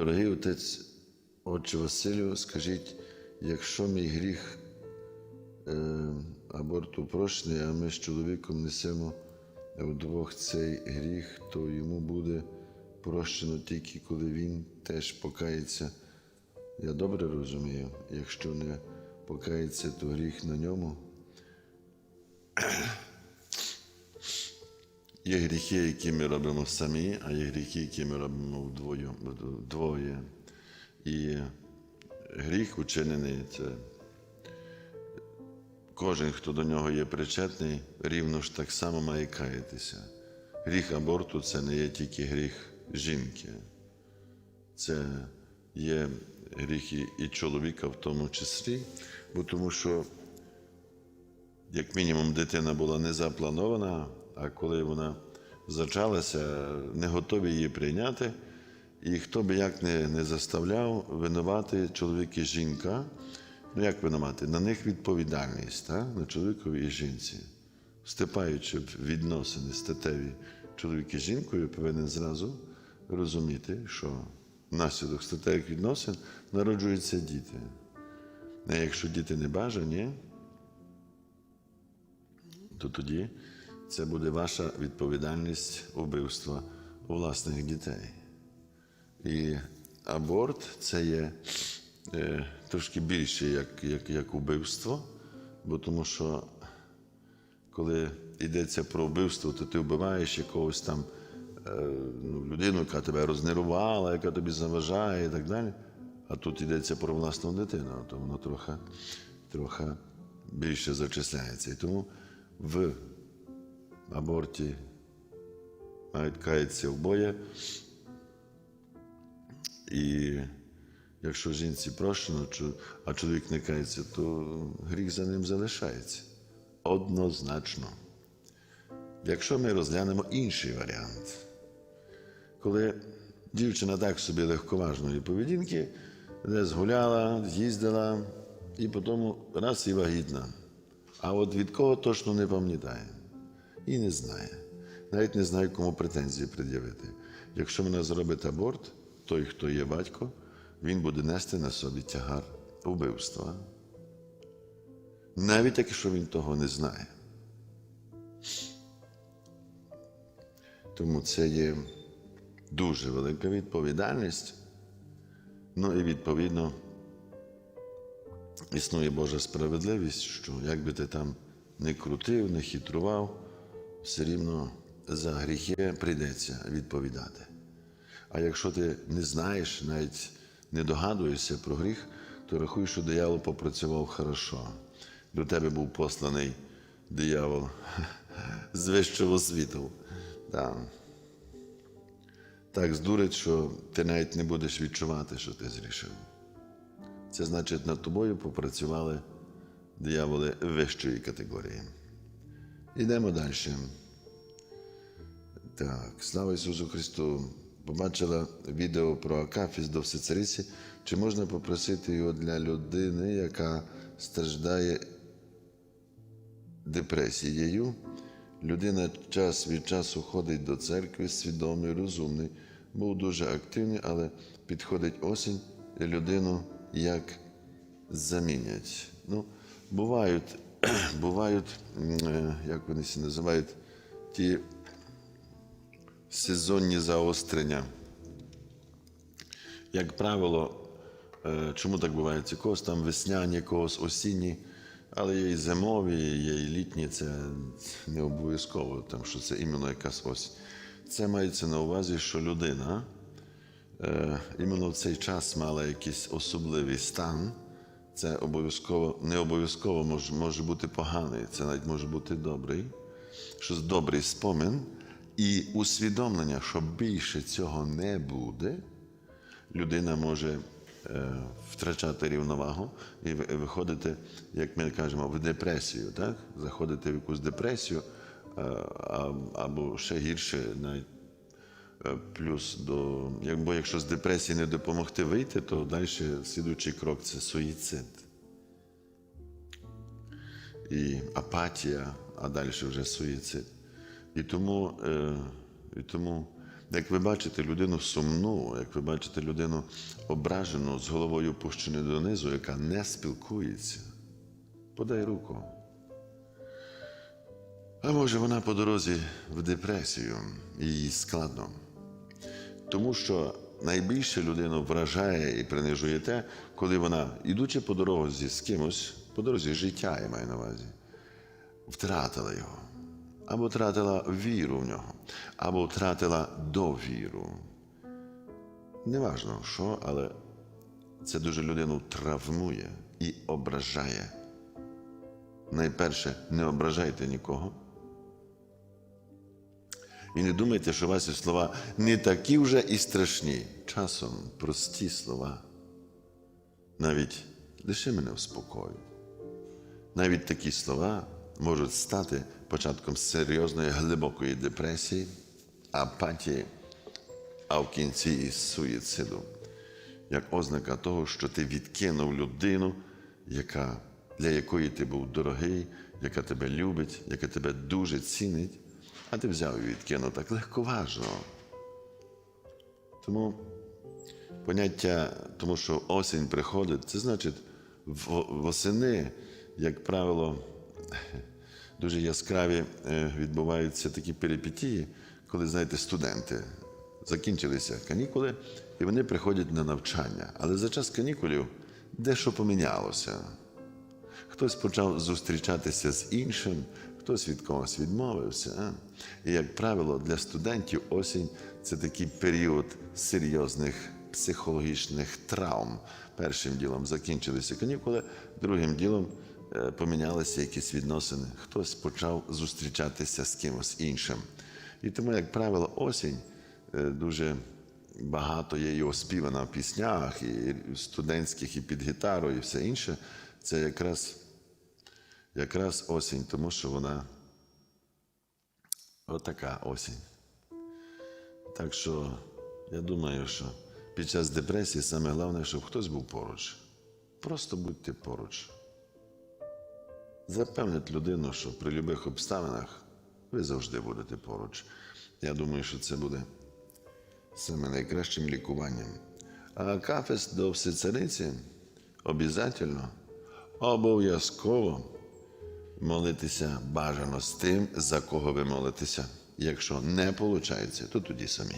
Дорогий отець, отче Василю, скажіть, якщо мій гріх е, аборту прощений, а ми з чоловіком несемо вдвох цей гріх, то йому буде прощено тільки коли він теж покається. Я добре розумію, якщо не покається, то гріх на ньому. Є гріхи, які ми робимо самі, а є гріхи, які ми робимо вдвоє. вдвоє. І гріх учинений це кожен, хто до нього є причетний, рівно ж так само має каятися. Гріх аборту це не є тільки гріх жінки, це є гріхи і чоловіка в тому числі, бо тому що як мінімум, дитина була не запланована, а коли вона зачалася, не готові її прийняти. І хто би як не, не заставляв, винувати чоловік і жінка. Ну, як винувати? На них відповідальність, так? на чоловікові і жінці. Вступаючи в відносини статеві чоловік і жінкою, повинен зразу розуміти, що внаслідок статевих відносин народжуються діти. А якщо діти не бажані, то тоді це буде ваша відповідальність вбивства власних дітей. І аборт це є е, трошки більше, як, як, як убивство, бо тому що коли йдеться про вбивство, то ти вбиваєш якогось там е, ну, людину, яка тебе рознервувала, яка тобі заважає і так далі. А тут йдеться про власну дитину, то воно трохи, трохи більше зачисляється. І тому в аборті мають каятися обоє. І якщо жінці прощено, а чоловік не кається, то гріх за ним залишається. Однозначно. Якщо ми розглянемо інший варіант, коли дівчина так собі легковажної поведінки, десь гуляла, їздила, і потім раз і вагітна. А от від кого точно не пам'ятає і не знає. Навіть не знає, кому претензії пред'явити. Якщо вона зробить аборт, той, хто є батько, він буде нести на собі тягар вбивства. Навіть якщо він того не знає. Тому це є дуже велика відповідальність. Ну і відповідно існує Божа справедливість, що як би ти там не крутив, не хитрував, все рівно за гріхи прийдеться відповідати. А якщо ти не знаєш, навіть не догадуєшся про гріх, то рахуй, що диявол попрацював хорошо. До тебе був посланий диявол з вищого світу. Да. Так здурить, що ти навіть не будеш відчувати, що ти зрішив. Це значить, над тобою попрацювали дияволи вищої категорії. Йдемо далі. Так, слава Ісусу Христу. Побачила відео про Акафіс до всецариці. Чи можна попросити його для людини, яка страждає депресією? Людина час від часу ходить до церкви, свідомий, розумний, був дуже активний, але підходить осінь і людину як замінять. Ну, бувають, бувають, е, як вони всі називають, ті сезонні заострення. Як правило, е, чому так буває? Ці когось там весняні, когось осінні, але є і зимові, є і літні, це не обов'язково, там, що це іменно якась осінь. Це мається на увазі, що людина е, іменно в цей час мала якийсь особливий стан. Це обов'язково, не обов'язково може, може бути поганий, це навіть може бути добрий, щось добрий спомин і усвідомлення, що більше цього не буде, людина може е, втрачати рівновагу і виходити, як ми кажемо, в депресію, так? заходити в якусь депресію, е, або ще гірше, навіть плюс до. Бо якщо з депресії не допомогти вийти, то далі слідуючий крок це суїцид. І апатія, а далі вже суїцид. І тому, е, і тому Як ви бачите людину сумну, як ви бачите людину ображену, з головою опущеною донизу, яка не спілкується, подай руку. А може вона по дорозі в депресію, і їй складно. Тому що найбільше людину вражає і принижує те, коли вона, ідучи по дорозі з кимось, по дорозі життя, я маю на увазі, втратила його, або втратила віру в нього, або втратила довіру. Неважно що, але це дуже людину травмує і ображає. Найперше, не ображайте нікого. І не думайте, що ваші слова не такі вже і страшні. Часом прості слова. Навіть лише мене в спокою. Навіть такі слова можуть стати початком серйозної глибокої депресії, апатії, а в кінці і суїциду, як ознака того, що ти відкинув людину, яка, для якої ти був дорогий, яка тебе любить, яка тебе дуже цінить, а ти взяв і відкинув так легковажно. Тому поняття, тому що осінь приходить, це значить восени, як правило, дуже яскраві е, відбуваються такі перипетії, коли, знаєте, студенти закінчилися канікули, і вони приходять на навчання. Але за час канікулів дещо помінялося. Хтось почав зустрічатися з іншим, хтось від когось відмовився. І, як правило, для студентів осінь це такий період серйозних психологічних травм. Першим ділом закінчилися канікули, другим ділом е, помінялися якісь відносини. Хтось почав зустрічатися з кимось іншим. І тому, як правило, осінь е, дуже багато є і оспівана в піснях, і студентських, і під гітару, і все інше. Це якраз, якраз осінь, тому що вона отака осінь. Так що я думаю, що під час депресії саме головне, щоб хтось був поруч. Просто будьте поруч. Запевніть людину, що при будь-яких обставинах ви завжди будете поруч. Я думаю, що це буде саме найкращим лікуванням. А кафес до всецариці обов'язково, обов'язково молитися бажано з тим, за кого ви молитеся. Якщо не виходить, то тоді самі.